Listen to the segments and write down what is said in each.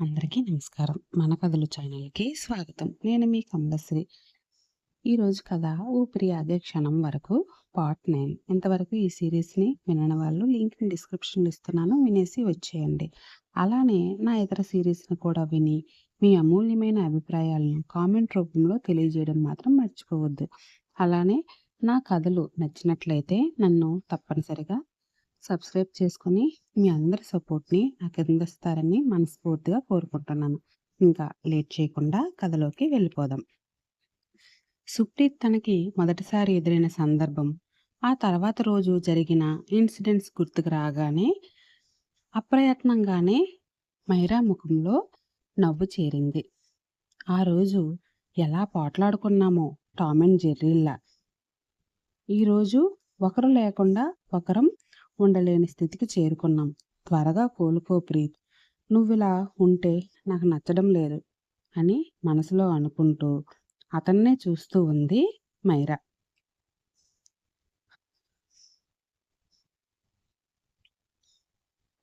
అందరికీ నమస్కారం. మన కథలు ఛానల్కి స్వాగతం. నేను మీ కంబశ్రీ. ఈరోజు కథ ఊపిరి ఆగే క్షణం వరకు పార్ట్ నైన్. ఇంతవరకు ఈ సిరీస్ని వినని వాళ్ళు లింక్ని డిస్క్రిప్షన్లో ఇస్తున్నాను. వినేసి వచ్చేయండి. అలానే నా ఇతర సిరీస్ని కూడా విని మీ అమూల్యమైన అభిప్రాయాలను కామెంట్ రూపంలో తెలియజేయడం మాత్రం మర్చిపోవద్దు. అలానే నా కథలు నచ్చినట్లయితే నన్ను తప్పనిసరిగా సబ్స్క్రైబ్ చేసుకుని మీ అందరి సపోర్ట్ని నాకు అందిస్తారని మనస్ఫూర్తిగా కోరుకుంటున్నాను. ఇంకా లేట్ చేయకుండా కథలోకి వెళ్ళిపోదాం. సుప్రీత్ తనకి మొదటిసారి ఎదురైన సందర్భం ఆ తర్వాత రోజు జరిగిన ఇన్సిడెంట్స్ గుర్తుకు రాగానే అప్రయత్నంగానే మైరా ముఖంలో నవ్వు చేరింది. ఆ రోజు ఎలా పోట్లాడుకున్నామో టామ్ అండ్ జెర్రీల్లా. ఈరోజు ఒకరు లేకుండా ఒకరం ఉండలేని స్థితికి చేరుకున్నాం. త్వరగా కోలుకో ప్రీత్. నువ్విలా ఉంటే నాకు నచ్చడం లేదు అని మనసులో అనుకుంటూ అతన్నే చూస్తూ ఉంది మైరా.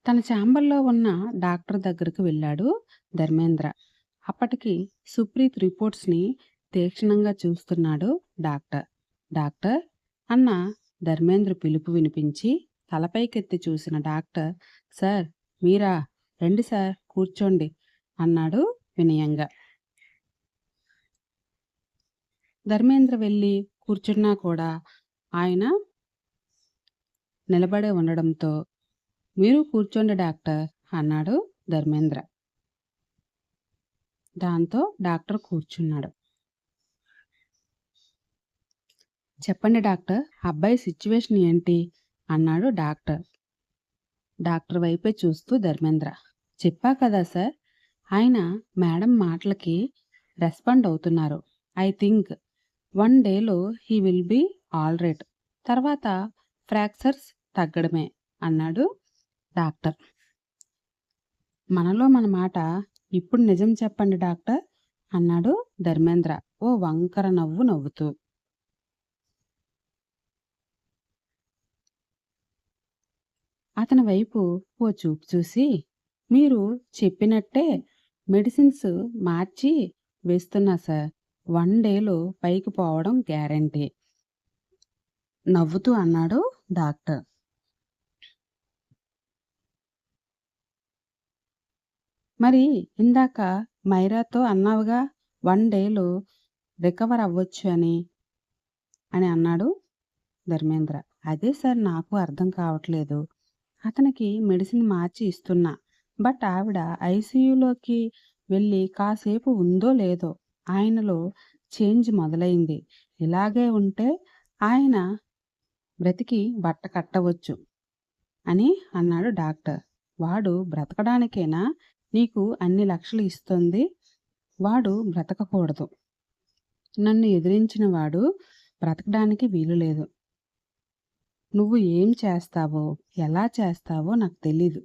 తన ఛాంబర్లో ఉన్న డాక్టర్ దగ్గరకు వెళ్ళాడు ధర్మేంద్ర. అప్పటికి సుప్రీత్ రిపోర్ట్స్ని తీక్షణంగా చూస్తున్నాడు డాక్టర్. డాక్టర్! అన్న ధర్మేంద్ర పిలుపు వినిపించి తలపైకెత్తి చూసిన డాక్టర్ సార్ మీరా? రండి సార్ కూర్చోండి అన్నాడు వినయంగా. ధర్మేంద్ర వెళ్ళి కూర్చున్నా కూడా ఆయన నిలబడే ఉండడంతో మీరు కూర్చోండి డాక్టర్ అన్నాడు ధర్మేంద్ర. దాంతో డాక్టర్ కూర్చున్నాడు. చెప్పండి డాక్టర్ అబ్బాయి సిచ్యువేషన్ ఏంటి? అన్నాడు డాక్టర్. డాక్టర్ వైపే చూస్తూ ధర్మేంద్ర. చెప్పా కదా సార్ ఆయన మేడం మాటలకి రెస్పాండ్ అవుతున్నారు. ఐ థింక్ వన్ డేలో he will be all right. తర్వాత ఫ్రాక్చర్స్ తగ్గడమే అన్నాడు డాక్టర్. మనలో మన మాట ఇప్పుడు నిజం చెప్పండి డాక్టర్ అన్నాడు ధర్మేంద్ర ఓ వంకర నవ్వు నవ్వుతూ. అతని వైపు ఓ చూపు చూసి మీరు చెప్పినట్టే మెడిసిన్స్ మార్చి వేస్తున్నా సార్. వన్ డేలో పైకి పోవడం గ్యారంటీ. నవ్వుతూ అన్నాడు డాక్టర్. మరి ఇందాక మైరాతో అన్నావుగా వన్ డేలో రికవర్ అవ్వచ్చు అని అని అన్నాడు ధర్మేంద్ర. అదే సార్ నాకు అర్థం కావట్లేదు. అతనికి మెడిసిన్ మార్చి ఇస్తున్నా. బట్ ఆవిడ ఐసీయూలోకి వెళ్ళి కాసేపు ఉందో లేదో ఆయనలో చేంజ్ మొదలైంది. ఇలాగే ఉంటే ఆయన బ్రతికి బట్ట కట్టవచ్చు అని అన్నాడు డాక్టర్. వాడు బ్రతకడానికేనా? నీకు అన్ని లక్షలు ఇస్తుంది. వాడు బ్రతకకూడదు. నన్ను ఎదిరించిన వాడు బ్రతకడానికి వీలు లేదు. నువ్వు ఏం చేస్తావో ఎలా చేస్తావో నాకు తెలీదు.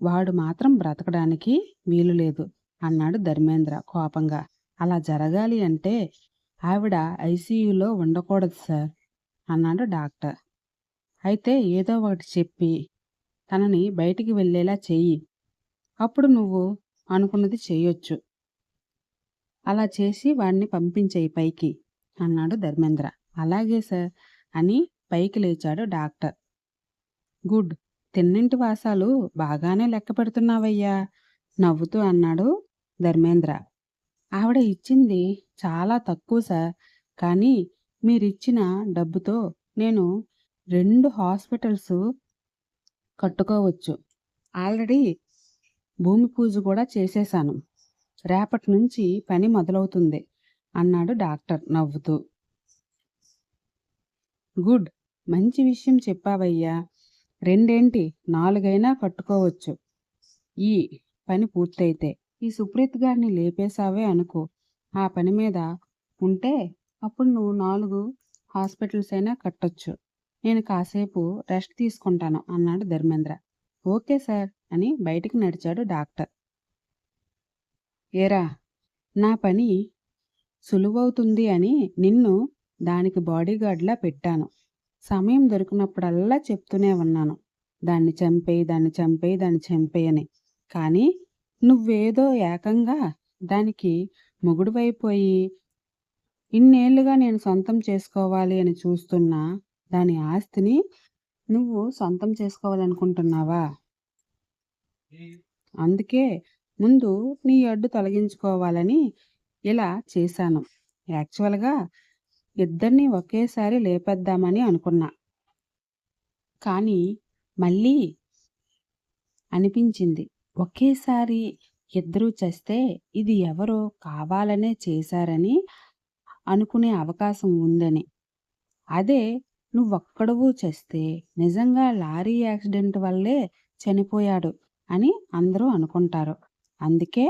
వాడు మాత్రం బ్రతకడానికి వీలు లేదు అన్నాడు ధర్మేంద్ర కోపంగా. అలా జరగాలి అంటే ఆవిడ ఐసీయూలో ఉండకూడదు సార్ అన్నాడు డాక్టర్. అయితే ఏదో ఒకటి చెప్పి తనని బయటికి వెళ్ళేలా చెయ్యి. అప్పుడు నువ్వు అనుకున్నది చేయొచ్చు. అలా చేసి వాడిని పంపించేయి పైకి అన్నాడు ధర్మేంద్ర. అలాగే సార్ అని పైకి లేచాడు డాక్టర్. గుడ్ తిన్నింటి వాసాలు బాగానే లెక్క పెడుతున్నావయ్యా నవ్వుతూ అన్నాడు ధర్మేంద్ర. ఆవిడ ఇచ్చింది చాలా తక్కువ సార్ కానీ మీరిచ్చిన డబ్బుతో నేను రెండు హాస్పిటల్స్ కట్టుకోవచ్చు. ఆల్రెడీ భూమి పూజ కూడా చేసేశాను. రేపటి నుంచి పని మొదలవుతుంది అన్నాడు డాక్టర్ నవ్వుతూ. గుడ్ మంచి విషయం చెప్పావయ్యా. రెండేంటి? నాలుగైనా కట్టుకోవచ్చు ఈ పని పూర్తయితే. ఈ సుప్రీత్ గారిని లేపేశావే అనుకో. ఆ పని మీద ఉంటే అప్పుడు నువ్వు నాలుగు హాస్పిటల్స్ అయినా కట్టొచ్చు. నేను కాసేపు రెస్ట్ తీసుకుంటాను అన్నాడు ధర్మేంద్ర. ఓకే సార్ అని బయటికి నడిచాడు డాక్టర్. ఏరా నా పని సులువవుతుంది అని నిన్ను దానికి బాడీగార్డ్లా పెట్టాను. సమయం దొరికినప్పుడల్లా చెప్తూనే ఉన్నాను. దాన్ని చంపేయి దాన్ని చంపేయి దాన్ని చంపేయని కానీ నువ్వేదో ఏకంగా దానికి మొగుడువైపోయి ఇన్నేళ్ళుగా నేను సొంతం చేసుకోవాలి అని చూస్తున్నా దాని ఆస్తిని నువ్వు సొంతం చేసుకోవాలనుకుంటున్నావా? అందుకే ముందు నీ అడ్డు తొలగించుకోవాలని ఇలా చేశాను. యాక్చువల్గా ఇద్దరిని ఒకేసారి లేపేద్దామని అనుకున్నా. కానీ మళ్ళీ అనిపించింది. ఒకేసారి ఇద్దరూ చేస్తే ఇది ఎవరో కావాలనే చేశారని అనుకునే అవకాశం ఉందని. అదే నువ్వొక్కడవు చేస్తే నిజంగా లారీ యాక్సిడెంట్ వల్లే చనిపోయాడు అని అందరూ అనుకుంటారు. అందుకే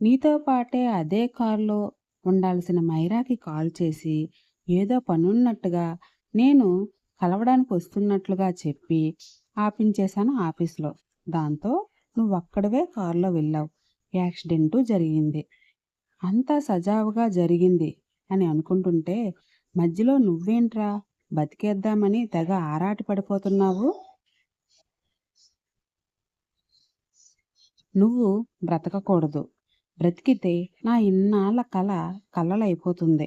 నీతో పాటే అదే కారులో ఉండాల్సిన మైరాకి కాల్ చేసి ఏదో పనున్నట్టుగా నేను కలవడానికి వస్తున్నట్లుగా చెప్పి ఆపించేశాను ఆఫీస్లో. దాంతో నువ్వు అక్కడవే కారులో వెళ్ళావు. యాక్సిడెంటు జరిగింది. అంతా సజావుగా జరిగింది అని అనుకుంటుంటే మధ్యలో నువ్వేంట్రా బతికేద్దామని తెగ ఆరాటి పడిపోతున్నావు? నువ్వు బ్రతకకూడదు. బ్రతికితే నా ఇన్నాళ్ళ కళ కలలైపోతుంది.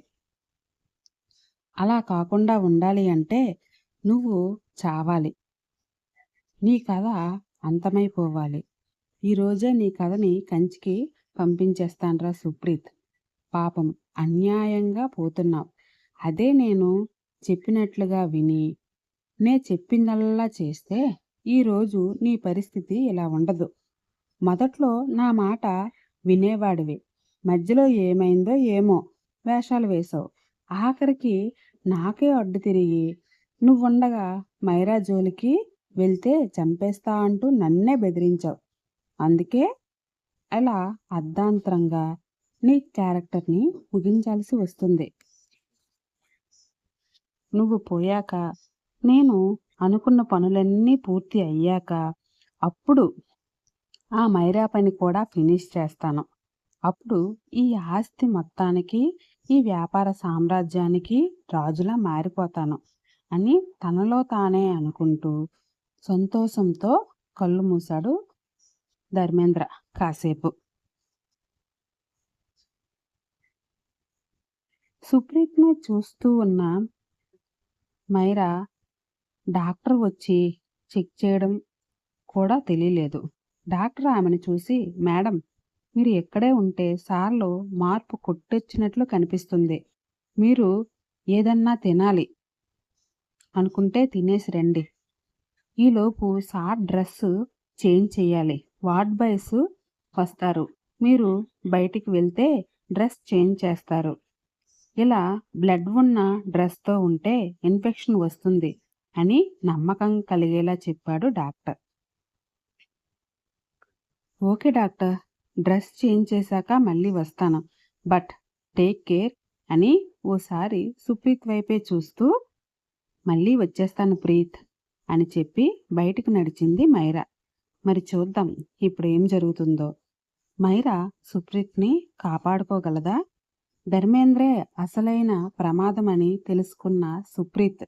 అలా కాకుండా ఉండాలి అంటే నువ్వు చావాలి. నీ కథ అంతమైపోవాలి. ఈరోజే నీ కథని కంచికి పంపించేస్తాన్రా సుప్రీత్. పాపం అన్యాయంగా పోతున్నావు. అదే నేను చెప్పినట్లుగా విని నే చెప్పిందల్లా చేస్తే ఈరోజు నీ పరిస్థితి ఇలా ఉండదు. మొదట్లో నా మాట వినేవాడివి. మధ్యలో ఏమైందో ఏమో వేషాలు వేశావు. ఆఖరికి నాకే అడ్డు తిరిగి నువ్వుండగా మైరా జోలికి వెళ్తే చంపేస్తా అంటూ నన్నే బెదిరించావు. అందుకే అలా అర్ధాంతరంగా నీ క్యారెక్టర్ని ముగించాల్సి వస్తుంది. నువ్వు పోయాక నేను అనుకున్న పనులన్నీ పూర్తి అయ్యాక అప్పుడు ఆ మైరా పని కూడా ఫినిష్ చేస్తాను. అప్పుడు ఈ ఆస్తి మొత్తానికి ఈ వ్యాపార సామ్రాజ్యానికి రాజులా మారిపోతాను అని తనలో తానే అనుకుంటూ సంతోషంతో కళ్ళు మూశాడు ధర్మేంద్ర కాసేపు. సుప్రీత్ని చూస్తూ ఉన్న మైరా డాక్టర్ వచ్చి చెక్ చేయడం కూడా తెలియలేదు. డాక్టర్ ఆమెను చూసి మేడం మీరు ఎక్కడే ఉంటే సార్లో మార్పు కొట్టొచ్చినట్లు కనిపిస్తుంది. మీరు ఏదన్నా తినాలి. అనుకుంటే తినేసి రండి. ఈలోపు సార్ డ్రెస్ చేంజ్ చేయాలి. వార్డ్ బాయ్స్ వస్తారు. మీరు బయటికి వెళ్తే డ్రెస్ చేంజ్ చేస్తారు. ఇలా బ్లడ్ ఉన్న డ్రెస్తో ఉంటే ఇన్ఫెక్షన్ వస్తుంది అని నమ్మకం కలిగేలా చెప్పాడు doctor. Okay doctor. Dress change చేశాక మళ్ళీ వస్తాను. బట్ టేక్ కేర్ అని ఓసారి సుప్రీత్ వైపే చూస్తూ మళ్ళీ వచ్చేస్తాను ప్రీత్ అని చెప్పి బయటకు నడిచింది మైరా. మరి చూద్దాం ఇప్పుడు ఏం జరుగుతుందో. మైరా సుప్రీత్ని కాపాడుకోగలదా? ధర్మేంద్రే అసలైన ప్రమాదమని తెలుసుకున్న సుప్రీత్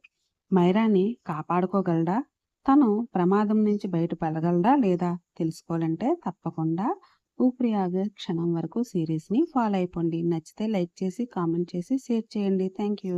మైరాని కాపాడుకోగలడా? తను ప్రమాదం నుంచి బయటపడగలడా లేదా తెలుసుకోవాలంటే తప్పకుండా ఊపిరి ఆగే క్షణం వరకు సిరీస్ని ఫాలో అయిపోండి. నచ్చితే లైక్ చేసి కామెంట్ చేసి షేర్ చేయండి. Thank you.